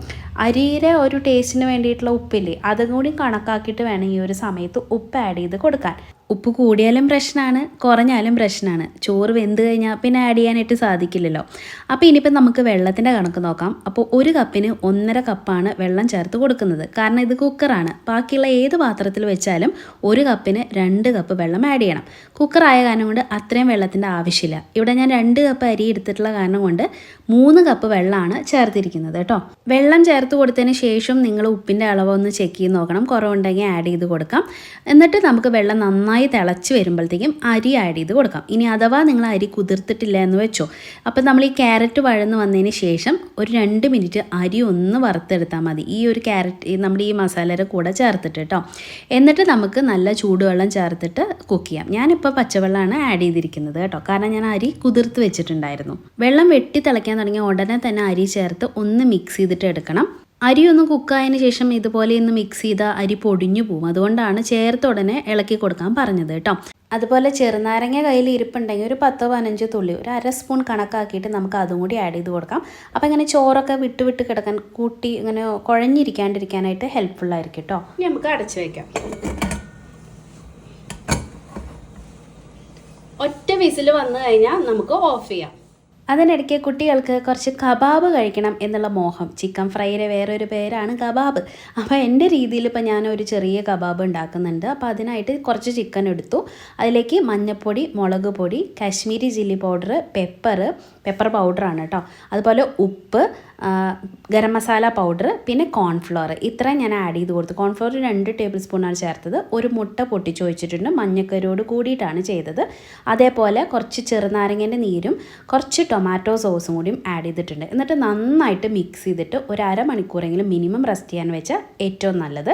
അരിയുടെ ഒരു ടേസ്റ്റിന് വേണ്ടിയിട്ടുള്ള ഉപ്പില്ലേ അതും കൂടി കണക്കാക്കിയിട്ട് വേണം ഈ ഒരു സമയത്ത് ഉപ്പ് ആഡ് ചെയ്ത് കൊടുക്കാൻ. ഉപ്പ് കൂടിയാലും പ്രശ്നമാണ് കുറഞ്ഞാലും പ്രശ്നമാണ് ചോറ് വെന്ത് കഴിഞ്ഞാൽ പിന്നെ ആഡ് ചെയ്യാനായിട്ട് സാധിക്കില്ലല്ലോ. അപ്പോൾ ഇനിയിപ്പോൾ നമുക്ക് വെള്ളത്തിന്റെ കണക്ക് നോക്കാം. അപ്പോൾ ഒരു കപ്പിന് ഒന്നര കപ്പാണ് വെള്ളം ചേർത്ത് കൊടുക്കുന്നത്. കാരണം ഇത് കുക്കറാണ്. ബാക്കിയുള്ള ഏത് പാത്രത്തിൽ വെച്ചാലും ഒരു കപ്പിന് രണ്ട് കപ്പ് വെള്ളം ആഡ് ചെയ്യണം. കുക്കറായ കാരണം കൊണ്ട് അത്രയും വെള്ളത്തിന്റെ ആവശ്യമില്ല. ഇവിടെ ഞാൻ രണ്ട് കപ്പ് അരി എടുത്തിട്ടുള്ള കാരണം കൊണ്ട് മൂന്ന് കപ്പ് വെള്ളമാണ് ചേർത്തിരിക്കുന്നത് കേട്ടോ. വെള്ളം ചേർത്ത് കൊടുത്തതിന് ശേഷം നിങ്ങൾ ഉപ്പിന്റെ അളവൊന്ന് ചെക്ക് ചെയ്ത് നോക്കണം. കുറവുണ്ടെങ്കിൽ ആഡ് ചെയ്ത് കൊടുക്കാം. എന്നിട്ട് നമുക്ക് വെള്ളം നന്നായി തിളച്ച് വരുമ്പോഴത്തേക്കും അരി ആഡ് ചെയ്ത് കൊടുക്കാം. ഇനി അഥവാ നിങ്ങൾ അരി കുതിർത്തിട്ടില്ല എന്ന് വെച്ചോ അപ്പം നമ്മൾ ഈ ക്യാരറ്റ് വഴന്ന് വന്നതിന് ശേഷം ഒരു രണ്ട് മിനിറ്റ് അരി ഒന്ന് വറുത്തെടുത്താൽ മതി. ഈ ഒരു ക്യാരറ്റ് നമ്മുടെ ഈ മസാലയുടെ കൂടെ ചേർത്തിട്ട് കേട്ടോ എന്നിട്ട് നമുക്ക് നല്ല ചൂടുവെള്ളം ചേർത്തിട്ട് കുക്ക് ചെയ്യാം. ഞാനിപ്പോൾ പച്ചവെള്ളമാണ് ആഡ് ചെയ്തിരിക്കുന്നത് കേട്ടോ കാരണം ഞാൻ അരി കുതിർത്ത് വെച്ചിട്ടുണ്ടായിരുന്നു. വെള്ളം വെട്ടി തിളയ്ക്കാൻ തുടങ്ങിയ ഉടനെ തന്നെ അരി ചേർത്ത് ഒന്ന് മിക്സ് ചെയ്തിട്ട് എടുക്കണം. അരി ഒന്ന് കുക്കായതിന് ശേഷം ഇതുപോലെ ഒന്ന് മിക്സ് ചെയ്താൽ അരി പൊടിഞ്ഞു പോകും അതുകൊണ്ടാണ് ചേർത്ത് ഉടനെ ഇളക്കി കൊടുക്കാൻ പറഞ്ഞത് കേട്ടോ. അതുപോലെ ചെറുനാരങ്ങ കയ്യിൽ ഇരിപ്പുണ്ടെങ്കിൽ ഒരു പത്തോ പതിനഞ്ചോ തുള്ളി ഒരു അര സ്പൂൺ കണക്കാക്കിയിട്ട് നമുക്ക് അതും കൂടി ആഡ് ചെയ്ത് കൊടുക്കാം. അപ്പോൾ ഇങ്ങനെ ചോറൊക്കെ വിട്ട് വിട്ട് കിടക്കാൻ കൂട്ടി ഇങ്ങനെ കുഴഞ്ഞിരിക്കാണ്ടിരിക്കാനായിട്ട് ഹെൽപ്ഫുള്ളായിരിക്കും കേട്ടോ. ഇനി നമുക്ക് അടച്ചു വയ്ക്കാം ഒറ്റ വിസിൽ വന്നു കഴിഞ്ഞാൽ നമുക്ക് ഓഫ് ചെയ്യാം. അതിനിടയ്ക്ക് കുട്ടികൾക്ക് കുറച്ച് കബാബ് കഴിക്കണം എന്നുള്ള മോഹം. ചിക്കൻ ഫ്രൈയുടെ വേറൊരു പേരാണ് കബാബ്. അപ്പോൾ എന്റെ രീതിയിൽ ഇപ്പോൾ ഞാൻ ഒരു ചെറിയ കബാബ് ഉണ്ടാക്കുന്നുണ്ട്. അപ്പോൾ അതിനായിട്ട് കുറച്ച് ചിക്കൻ എടുത്തു. അതിലേക്ക് മഞ്ഞൾപ്പൊടി മുളക് പൊടി Kashmiri chilli powder pepper pepper പൗഡറാണ് കേട്ടോ. അതുപോലെ ഉപ്പ് ഗരം മസാല പൗഡർ പിന്നെ കോൺഫ്ലോർ ഇത്രയും ഞാൻ ആഡ് ചെയ്ത് കൊടുത്തു. കോൺഫ്ലോർ രണ്ട് ടേബിൾ സ്പൂണാണ് ചേർത്തത്. ഒരു മുട്ട പൊട്ടിച്ച് വെച്ചിട്ടുണ്ട് മഞ്ഞക്കരോട് കൂടിയിട്ടാണ് ചെയ്തത്. അതേപോലെ കുറച്ച് ചെറുനാരങ്ങേന്റെ നീരും കുറച്ച് ടൊമാറ്റോ സോസും കൂടിയും ആഡ് ചെയ്തിട്ടുണ്ട്. എന്നിട്ട് നന്നായിട്ട് മിക്സ് ചെയ്തിട്ട് ഒരു അരമണിക്കൂറെങ്കിലും മിനിമം റെസ്റ്റ് ചെയ്യാൻ വെച്ചാൽ ഏറ്റവും നല്ലത്.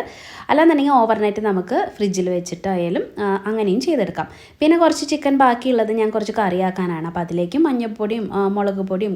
അല്ലാന്നുണ്ടെങ്കിൽ ഓവർനൈറ്റ് നമുക്ക് ഫ്രിഡ്ജിൽ വെച്ചിട്ടായാലും അങ്ങനെയും ചെയ്തെടുക്കാം. പിന്നെ കുറച്ച് ചിക്കൻ ബാക്കിയുള്ളത് ഞാൻ കുറച്ച് കറിയാക്കാനാണ്. അപ്പോൾ അതിലേക്ക് മഞ്ഞൾപ്പൊടിയും മുളക് പൊടിയും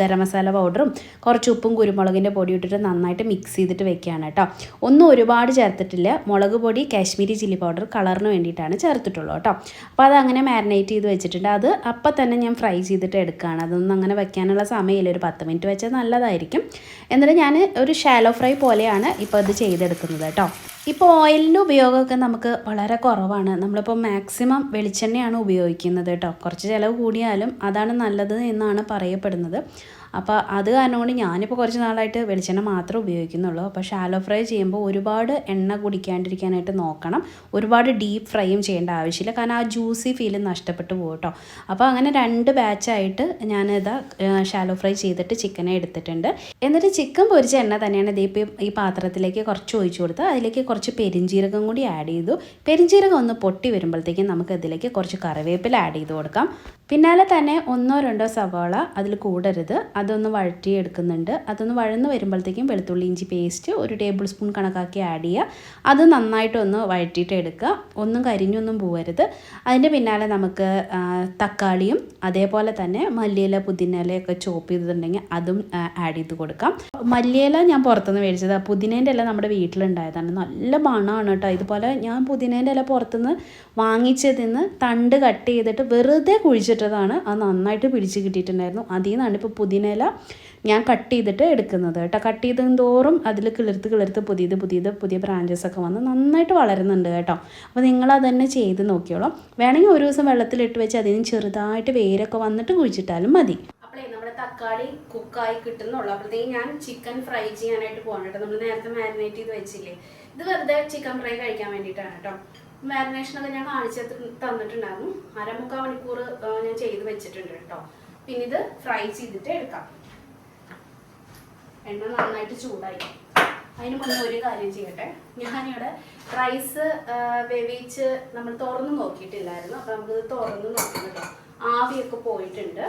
ഗരം മസാല പൗഡറും കുറച്ച് ഉപ്പും കുരുമുളകിന്റെ പൊടിയും ഇട്ടിട്ട് നന്നായിട്ട് മിക്സ് ചെയ്തിട്ട് വെക്കുകയാണ് കേട്ടോ. ഒന്നും ഒരുപാട് ചേർത്തിട്ടില്ല. മുളക് പൊടി കാശ്മീരി ചില്ലി പൗഡർ കളറിന് വേണ്ടിയിട്ടാണ് ചേർത്തിട്ടുള്ളൂ കേട്ടോ. അപ്പോൾ അത് അങ്ങനെ മാരിനേറ്റ് ചെയ്ത് വെച്ചിട്ടുണ്ട്. അത് അപ്പം തന്നെ ഞാൻ ഫ്രൈ ചെയ്തിട്ട് എടുക്കുകയാണ് അതൊന്നും അങ്ങനെ വെക്കാനുള്ള സമയമില്ല. ഒരു പത്ത് മിനിറ്റ് വെച്ചാൽ നല്ലതായിരിക്കും. എന്നിട്ട് ഞാൻ ഒരു ഷാലോ ഫ്രൈ പോലെയാണ് ഇപ്പോൾ ഇത് ചെയ്തെടുക്കുന്നത് കേട്ടോ. ഇപ്പോൾ ഓയിലിന്റെ ഉപയോഗമൊക്കെ നമുക്ക് വളരെ കുറവാണ്. നമ്മളിപ്പോൾ മാക്സിമം വെളിച്ചെണ്ണയാണ് ഉപയോഗിക്കുന്നത് കേട്ടോ. കുറച്ച് ചിലവ് കൂടിയാലും അതാണ് നല്ലത് എന്നാണ് പറയപ്പെടുന്നത്. അപ്പോൾ അത് കാരണം കൊണ്ട് ഞാനിപ്പോൾ കുറച്ച് നാളായിട്ട് വെളിച്ചെണ്ണ മാത്രമേ ഉപയോഗിക്കുന്നുള്ളൂ. അപ്പോൾ ഷാലോ ഫ്രൈ ചെയ്യുമ്പോൾ ഒരുപാട് എണ്ണ കുടിക്കാണ്ടിരിക്കാനായിട്ട് നോക്കണം. ഒരുപാട് ഡീപ്പ് ഫ്രൈയും ചെയ്യേണ്ട ആവശ്യമില്ല. കാരണം ആ ജ്യൂസി ഫീൽ നഷ്ടപ്പെട്ടു പോകും കേട്ടോ അപ്പോൾ അങ്ങനെ രണ്ട് ബാച്ചായിട്ട് ഞാനിതാ ഷാലോ ഫ്രൈ ചെയ്തിട്ട് ചിക്കനെ എടുത്തിട്ടുണ്ട്. എന്നിട്ട് ചിക്കൻ പൊരിച്ച എണ്ണ തന്നെയാണ് ഇതേ ഈ പാത്രത്തിലേക്ക് കുറച്ച് ഒഴിച്ചു കൊടുത്ത് അതിലേക്ക് കുറച്ച് പെരിഞ്ചീരകം കൂടി ആഡ് ചെയ്തു. പെരിഞ്ചീരകം ഒന്ന് പൊട്ടി വരുമ്പോഴത്തേക്കും നമുക്ക് ഇതിലേക്ക് കുറച്ച് കറിവേപ്പില ആഡ് ചെയ്ത് കൊടുക്കാം. പിന്നാലെ തന്നെ ഒന്നോ രണ്ടോ സവാള അതിൽ കൂടരുത്. അതൊന്ന് വഴറ്റി എടുക്കുന്നുണ്ട് അതൊന്ന് വഴന്ന് വരുമ്പോഴത്തേക്കും വെളുത്തുള്ളി ഇഞ്ചി പേസ്റ്റ് ഒരു ടേബിൾ സ്പൂൺ കണക്കാക്കി ആഡ് ചെയ്യുക. അത് നന്നായിട്ടൊന്ന് വഴറ്റിയിട്ട് എടുക്കുക. ഒന്നും കരിഞ്ഞൊന്നും പോകരുത് അതിന്റെ പിന്നാലെ നമുക്ക് തക്കാളിയും അതേപോലെ തന്നെ മല്ലിയില പുതിനയിലയൊക്കെ ചോപ്പ് ചെയ്തിട്ടുണ്ടെങ്കിൽ അതും ആഡ് ചെയ്ത് കൊടുക്കാം. മല്ലിയില ഞാൻ പുറത്തുനിന്ന് മേടിച്ചത്. പുതിനേന്റെ ഇല നമ്മുടെ വീട്ടിലുണ്ടായതാണ്. നല്ല മണമാണ് കേട്ടോ. ഇതുപോലെ ഞാൻ പുതിനേന്റെ ഇല പുറത്തുനിന്ന് വാങ്ങിച്ചതിന്ന് തണ്ട് കട്ട് ചെയ്തിട്ട് വെറുതെ കുഴിച്ചിട്ടതാണ് അത് നന്നായിട്ട് പിടിച്ച് കിട്ടിയിട്ടുണ്ടായിരുന്നു. അതിൽ നിന്നാണ് ഇപ്പോൾ പുതിനയില ഞാൻ കട്ട് ചെയ്തിട്ട് എടുക്കുന്നത് കേട്ടോ. കട്ട് ചെയ്ത് തോറും അതിൽ കിളിർത്ത് കിളിർത്ത് പുതിയത് പുതിയത് പുതിയ ബ്രാഞ്ചസ് ഒക്കെ വന്ന് നന്നായിട്ട് വളരുന്നുണ്ട് കേട്ടോ. അപ്പോൾ നിങ്ങൾ അതന്നെ തന്നെ ചെയ്ത് നോക്കിയോളാം. വേണമെങ്കിൽ ഒരു ദിവസം വെള്ളത്തിലിട്ട് വെച്ച് അതിന് ചെറുതായിട്ട് വേരൊക്കെ വന്നിട്ട് കുഴിച്ചിട്ടാലും മതി. നമ്മുടെ തക്കാളി കുക്കായി കിട്ടുന്നുള്ളൂ. അപ്പോഴത്തേക്കും ഞാൻ ചിക്കൻ ഫ്രൈ ചെയ്യാനായിട്ട് പോകണം കേട്ടോ. നമ്മൾ നേരത്തെ മാരിനേറ്റ് ചെയ്ത് വെച്ചില്ലേ? ഇത് വെറുതെ ചിക്കൻ ഫ്രൈ കഴിക്കാൻ വേണ്ടിയിട്ടാണ് കേട്ടോ. മാരിനേഷനൊക്കെ ഞാൻ കാണിച്ച് തന്നിട്ട് തന്നിട്ടുണ്ടായിരുന്നു. അരമുക്കാൽ മണിക്കൂർ ഞാൻ ചെയ്ത് വെച്ചിട്ടുണ്ട് കേട്ടോ. പിന്നെ ഇത് ഫ്രൈ ചെയ്തിട്ട് എടുക്കാം. എണ്ണ നന്നായിട്ട് ചൂടായി. അതിന് മുന്നേ ഒരു കാര്യം ചെയ്യട്ടെ. ഞാനിവിടെ റൈസ് വേവിച്ച് നമ്മൾ തുറന്ന് നോക്കിയിട്ടില്ലായിരുന്നു. അപ്പം നമുക്ക് തുറന്ന് നോക്കിയിട്ടോ ആവിയൊക്കെ പോയിട്ടുണ്ട്.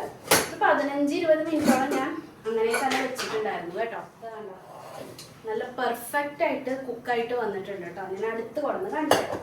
പതിനഞ്ച് ഇരുപത് മിനിറ്റോളം ഞാൻ അങ്ങനെ തന്നെ വെച്ചിട്ടുണ്ടായിരുന്നു കേട്ടോ. നല്ല പെർഫെക്റ്റ് ആയിട്ട് കുക്കായിട്ട് വന്നിട്ടുണ്ട് കേട്ടോ. ഞാൻ അടുത്ത് കൊണ്ടുവന്ന് കാണിച്ചു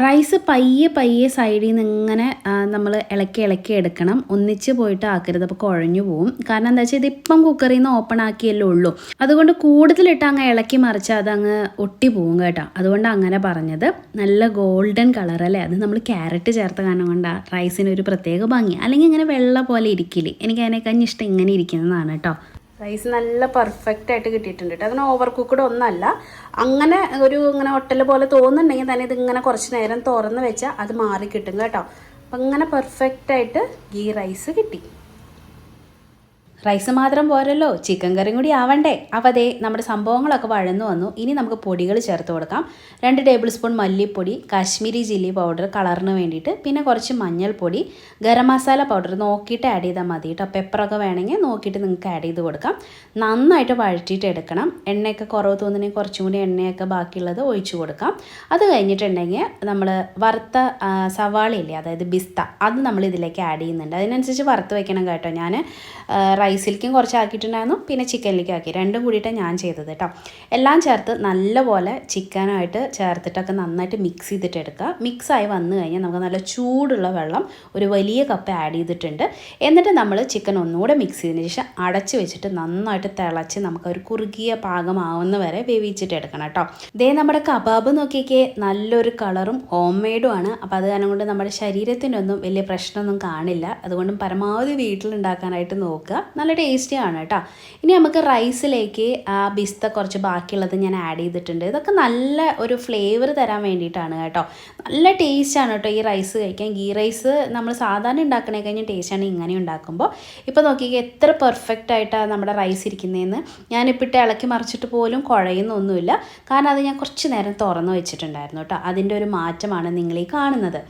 റൈസ് പയ്യെ പയ്യെ സൈഡിൽ നിന്ന് ഇങ്ങനെ നമ്മൾ ഇളക്കി ഇളക്കി എടുക്കണം. ഒന്നിച്ച് പോയിട്ട് ആക്കരുത്. അപ്പോൾ കുഴഞ്ഞു പോവും. കാരണം എന്താ വെച്ചാൽ ഇതിപ്പം കുക്കറിൽ നിന്ന് ഓപ്പൺ ആക്കിയല്ലേ ഉള്ളൂ. അതുകൊണ്ട് കൂടുതലിട്ട് അങ്ങ് ഇളക്കി മറിച്ചാൽ അത് അങ്ങ് ഒട്ടി പോവും കേട്ടോ. അതുകൊണ്ട് അങ്ങനെ പറഞ്ഞത്. നല്ല ഗോൾഡൻ കളർ അല്ലേ? അത് നമ്മൾ ക്യാരറ്റ് ചേർത്ത കാരണം കൊണ്ടാണ് റൈസിന് ഒരു പ്രത്യേക ഭംഗി. അല്ലെങ്കിൽ ഇങ്ങനെ വെള്ള പോലെ ഇരിക്കില്ലേ? എനിക്ക് അതിനേക്കാൾ ഇഷ്ടം ഇങ്ങനെ ഇരിക്കുന്നതാണ് കേട്ടോ. റൈസ് നല്ല പെർഫെക്റ്റ് ആയിട്ട് കിട്ടിയിട്ടുണ്ട് കേട്ടോ അതിന് ഓവർ കുക്ക്ഡ് ഒന്നല്ല. അങ്ങനെ ഒരു ഇങ്ങനെ ഒട്ടൽ പോലെ തോന്നുന്നുണ്ടെങ്കിൽ തന്നെ ഇത് ഇങ്ങനെ കുറച്ച് നേരം തുറന്ന് വെച്ചാൽ അത് മാറി കിട്ടും. കേട്ടോ അപ്പം ഇങ്ങനെ പെർഫെക്റ്റ് ആയിട്ട് ഗീ റൈസ് കിട്ടി. റൈസ് മാത്രം പോരല്ലോ ചിക്കൻ കറിയും കൂടി ആവണ്ടേ. അപ്പോൾ അതേ നമ്മുടെ സംഭവങ്ങളൊക്കെ വഴന്നു വന്നു. ഇനി നമുക്ക് പൊടികൾ ചേർത്ത് കൊടുക്കാം. രണ്ട് ടേബിൾ സ്പൂൺ മല്ലിപ്പൊടി കാശ്മീരി ചില്ലി പൗഡർ കളറിന് വേണ്ടിയിട്ട് പിന്നെ കുറച്ച് മഞ്ഞൾപ്പൊടി ഗരം മസാല പൗഡർ നോക്കിയിട്ട് ആഡ് ചെയ്താൽ മതി കേട്ടോ പെപ്പറൊക്കെ വേണമെങ്കിൽ നോക്കിയിട്ട് നിങ്ങൾക്ക് ആഡ് ചെയ്ത് കൊടുക്കാം. നന്നായിട്ട് വഴറ്റിയിട്ട് എടുക്കണം. എണ്ണയൊക്കെ കുറവ് തോന്നുന്നെങ്കിൽ കുറച്ചും കൂടി എണ്ണയൊക്കെ ബാക്കിയുള്ളത് ഒഴിച്ചു കൊടുക്കാം. അത് കഴിഞ്ഞിട്ടുണ്ടെങ്കിൽ നമ്മൾ വറുത്ത സവാളയില്ലേ അതായത് ബിസ്ത അത് നമ്മൾ ഇതിലേക്ക് ആഡ് ചെയ്യുന്നുണ്ട്. അതിനനുസരിച്ച് വറുത്ത് വയ്ക്കണം കേട്ടോ ഞാൻ റൈസിലേക്കും കുറച്ച് ആക്കിയിട്ടുണ്ടായിരുന്നു പിന്നെ ചിക്കനിലേക്കും ആക്കി. രണ്ടും കൂടിയിട്ടാണ് ഞാൻ ചെയ്തത് കേട്ടോ. എല്ലാം ചേർത്ത് നല്ലപോലെ ചിക്കനായിട്ട് ചേർത്തിട്ടൊക്കെ നന്നായിട്ട് മിക്സ് ചെയ്തിട്ട് എടുക്കുക. മിക്സായി വന്നു കഴിഞ്ഞാൽ നമുക്ക് നല്ല ചൂടുള്ള വെള്ളം ഒരു വലിയ കപ്പ് ആഡ് ചെയ്തിട്ടുണ്ട്. എന്നിട്ട് നമ്മൾ ചിക്കൻ ഒന്നുകൂടെ മിക്സ് ചെയ്തതിന് ശേഷം അടച്ച് വെച്ചിട്ട് നന്നായിട്ട് തിളച്ച് നമുക്ക് ഒരു കുറുകിയ പാകമാവുന്ന വരെ വേവിച്ചിട്ട് എടുക്കണം കേട്ടോ. ഇതേ നമ്മുടെ കബാബ് നോക്കിയൊക്കെ നല്ലൊരു കളറും ഹോം മെയ്ഡും ആണ് അപ്പോൾ അത് കാരണം കൊണ്ട് നമ്മുടെ ശരീരത്തിനൊന്നും വലിയ പ്രശ്നമൊന്നും കാണില്ല. അതുകൊണ്ടും പരമാവധി വീട്ടിലുണ്ടാക്കാനായിട്ട് നോക്കുക. നല്ല ടേസ്റ്റിയാണ് കേട്ടോ. ഇനി നമുക്ക് റൈസിലേക്ക് ആ ബിസ്ത കുറച്ച് ബാക്കിയുള്ളത് ഞാൻ ആഡ് ചെയ്തിട്ടുണ്ട്. ഇതൊക്കെ നല്ല ഒരു ഫ്ലേവർ തരാൻ വേണ്ടിയിട്ടാണ് കേട്ടോ. നല്ല ടേസ്റ്റാണ് കേട്ടോ ഈ റൈസ് കഴിക്കാൻ. ഗീ റൈസ് നമ്മൾ സാധാരണ ഉണ്ടാക്കണേ കഴിഞ്ഞാൽ ടേസ്റ്റാണ് ഇങ്ങനെ ഉണ്ടാക്കുമ്പോൾ. ഇപ്പോൾ നോക്കിയാൽ എത്ര പെർഫെക്റ്റ് ആയിട്ടാണ് നമ്മുടെ റൈസ് ഇരിക്കുന്നതെന്ന്. ഞാനിപ്പോൾ ഇട്ട് ഇളക്കി മറിച്ചിട്ട് പോലും കുഴയുന്നൊന്നുമില്ല. കാരണം അത് ഞാൻ കുറച്ച് നേരം തുറന്നു വെച്ചിട്ടുണ്ടായിരുന്നു കേട്ടോ. അതിന്റെ ഒരു മാറ്റമാണ് നിങ്ങളീ കാണുന്നത്.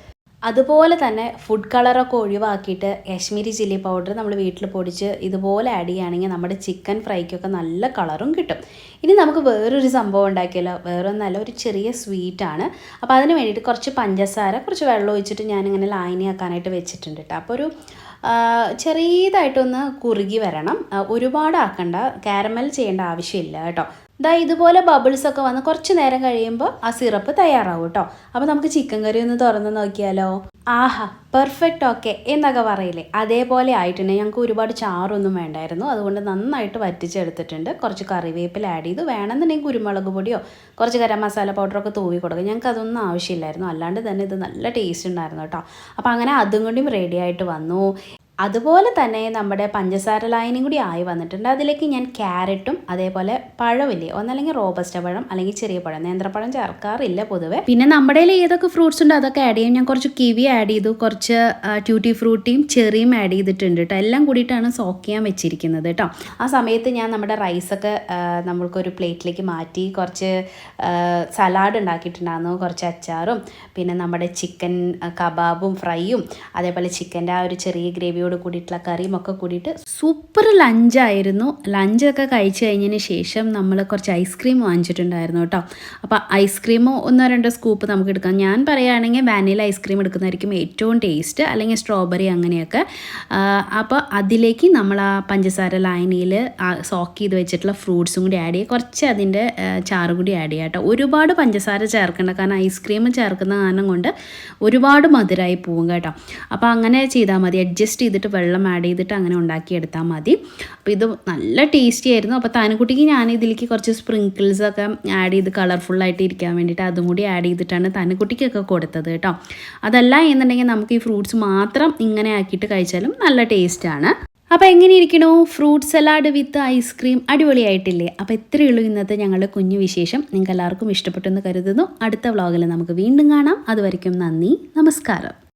അതുപോലെ തന്നെ ഫുഡ് കളറൊക്കെ ഒഴിവാക്കിയിട്ട് കാശ്മീരി ചില്ലി പൗഡർ നമ്മൾ വീട്ടിൽ പൊടിച്ച് ഇതുപോലെ ആഡ് ചെയ്യുകയാണെങ്കിൽ നമ്മുടെ ചിക്കൻ ഫ്രൈക്കൊക്കെ നല്ല കളറും കിട്ടും. ഇനി നമുക്ക് വേറൊരു സംഭവം ഉണ്ടാക്കിയല്ലോ വേറൊന്നല്ല ഒരു ചെറിയ സ്വീറ്റാണ് അപ്പോൾ അതിന് വേണ്ടിയിട്ട് കുറച്ച് പഞ്ചസാര കുറച്ച് വെള്ളം ഒഴിച്ചിട്ട് ഞാനിങ്ങനെ ലായനിയാക്കാനായിട്ട് വെച്ചിട്ടുണ്ട് കേട്ടോ. അപ്പോൾ ഒരു ചെറിയതായിട്ടൊന്ന് കുറുകി വരണം. ഒരുപാട് ആക്കണ്ട. കാരമൽ ചെയ്യേണ്ട ആവശ്യമില്ല കേട്ടോ. ഇതാ ഇതുപോലെ ബബിൾസ് ഒക്കെ വന്ന് കുറച്ച് നേരം കഴിയുമ്പോൾ ആ സിറപ്പ് തയ്യാറാവും കേട്ടോ അപ്പോൾ നമുക്ക് ചിക്കൻ കറി ഒന്ന് തുറന്ന് നോക്കിയാലോ? ആഹാ പെർഫെക്റ്റ് ഓക്കെ എന്നൊക്കെ പറയില്ലേ? അതേപോലെ ആയിട്ടുണ്ട്. ഞങ്ങൾക്ക് ഒരുപാട് ചാറൊന്നും വേണ്ടായിരുന്നു. അതുകൊണ്ട് നന്നായിട്ട് വറ്റിച്ചെടുത്തിട്ടുണ്ട്. കുറച്ച് കറിവേപ്പില ആഡ് ചെയ്ത്. വേണമെന്നുണ്ടെങ്കിൽ കുരുമുളക് പൊടിയോ കുറച്ച് ഗരം മസാല പൗഡറൊക്കെ തൂവി കൊടുക്കുക ഞങ്ങൾക്ക് അതൊന്നും ആവശ്യമില്ലായിരുന്നു. അല്ലാണ്ട് തന്നെ ഇത് നല്ല ടേസ്റ്റ് ഉണ്ടായിരുന്നു കേട്ടോ അപ്പോൾ അങ്ങനെ അതും കൊണ്ടും റെഡി ആയിട്ട് വന്നു. അതുപോലെ തന്നെ നമ്മുടെ പഞ്ചസാര ലായനിയും കൂടി ആയി വന്നിട്ടുണ്ട്. അതിലേക്ക് ഞാൻ ക്യാരറ്റും അതേപോലെ പഴമില്ലേ? ഒന്നല്ലെങ്കിൽ റോബസ്റ്റ പഴം അല്ലെങ്കിൽ ചെറിയ പഴം നേന്ത്രപ്പഴം ചേർക്കാറില്ല പൊതുവെ. പിന്നെ നമ്മുടെ ഏതൊക്കെ ഫ്രൂട്ട്സ് ഉണ്ട് അതൊക്കെ ആഡ് ചെയ്യും. ഞാൻ കുറച്ച് കിവി ആഡ് ചെയ്തു കുറച്ച് ട്യൂട്ടി ഫ്രൂട്ടിയും ചെറിയും ആഡ് ചെയ്തിട്ടുണ്ട് കേട്ടോ എല്ലാം കൂടിയിട്ടാണ് സോക്ക് ചെയ്യാൻ വെച്ചിരിക്കുന്നത് കേട്ടോ ആ സമയത്ത് ഞാൻ നമ്മുടെ റൈസൊക്കെ നമ്മൾക്കൊരു പ്ലേറ്റിലേക്ക് മാറ്റി കുറച്ച് സലാഡ് ഉണ്ടാക്കിയിട്ടുണ്ടായിരുന്നു. കുറച്ച് അച്ചാറും പിന്നെ നമ്മുടെ ചിക്കൻ കബാബും ഫ്രൈയും അതേപോലെ ചിക്കന്റെ ആ ഒരു ചെറിയ ഗ്രേവിയോട് കൂടിയിട്ടുള്ള കറിയും ഒക്കെ കൂടിയിട്ട് സൂപ്പർ ലഞ്ചായിരുന്നു ലഞ്ചൊക്കെ കഴിച്ചു കഴിഞ്ഞതിന് ശേഷം നമ്മൾ കുറച്ച് ഐസ്ക്രീം വാങ്ങിച്ചിട്ടുണ്ടായിരുന്നു കേട്ടോ. അപ്പോൾ ഐസ്ക്രീമോ ഒന്നോ രണ്ടോ സ്കൂപ്പ് നമുക്ക് എടുക്കാം. ഞാൻ പറയുകയാണെങ്കിൽ വാനില ഐസ്ക്രീം എടുക്കുന്നതായിരിക്കും ഏറ്റവും ടേസ്റ്റ് അല്ലെങ്കിൽ സ്ട്രോബെറി അങ്ങനെയൊക്കെ. അപ്പോൾ അതിലേക്ക് നമ്മൾ ആ പഞ്ചസാര ലായനിയിൽ സോക്ക് ചെയ്ത് വെച്ചിട്ടുള്ള ഫ്രൂട്ട്സും കൂടി ആഡ് ചെയ്യുക. കുറച്ച് അതിന്റെ ചാറ് കൂടി ആഡ് ചെയ്യുക കേട്ടോ. ഒരുപാട് പഞ്ചസാര ചേർക്കേണ്ട കാരണം ഐസ്ക്രീം ചേർക്കുന്ന കാരണം കൊണ്ട് ഒരുപാട് മധുരമായി പോവും കേട്ടോ. അപ്പോൾ അങ്ങനെ ചെയ്താൽ മതി. അഡ്ജസ്റ്റ് ചെയ്തിട്ട് വെള്ളം ആഡ് ചെയ്തിട്ട് അങ്ങനെ ഉണ്ടാക്കിയെടുത്താൽ മതി. അപ്പോൾ ഇത് നല്ല ടേസ്റ്റി ആയിരുന്നു. അപ്പോൾ താനുകുട്ടിക്ക് ഞാൻ ഇതിലേക്ക് കുറച്ച് സ്പ്രിങ്കിൾസ് ഒക്കെ ആഡ് ചെയ്ത് കളർഫുള്ളായിട്ട് ഇരിക്കാൻ വേണ്ടിയിട്ട് അതും കൂടി ആഡ് ചെയ്തിട്ടാണ് താനുകുട്ടിക്കൊക്കെ കൊടുത്തത് കേട്ടോ. അതല്ല എന്നുണ്ടെങ്കിൽ നമുക്ക് ഈ ഫ്രൂട്ട്സ് മാത്രം ഇങ്ങനെ ആക്കിയിട്ട് കഴിച്ചാലും നല്ല ടേസ്റ്റാണ് അപ്പോൾ എങ്ങനെ ഇരിക്കണോ fruit salad with ice cream അടിപൊളിയായിട്ടില്ലേ? അപ്പോൾ ഇത്രയേ ഉള്ളൂ ഇന്നത്തെ ഞങ്ങളുടെ കുഞ്ഞു വിശേഷം. നിങ്ങൾക്ക് എല്ലാവർക്കും ഇഷ്ടപ്പെട്ടെന്ന് കരുതുന്നു. അടുത്ത വ്ളോഗിൽ നമുക്ക് വീണ്ടും കാണാം. അതുവരയ്ക്കും നന്ദി. നമസ്കാരം.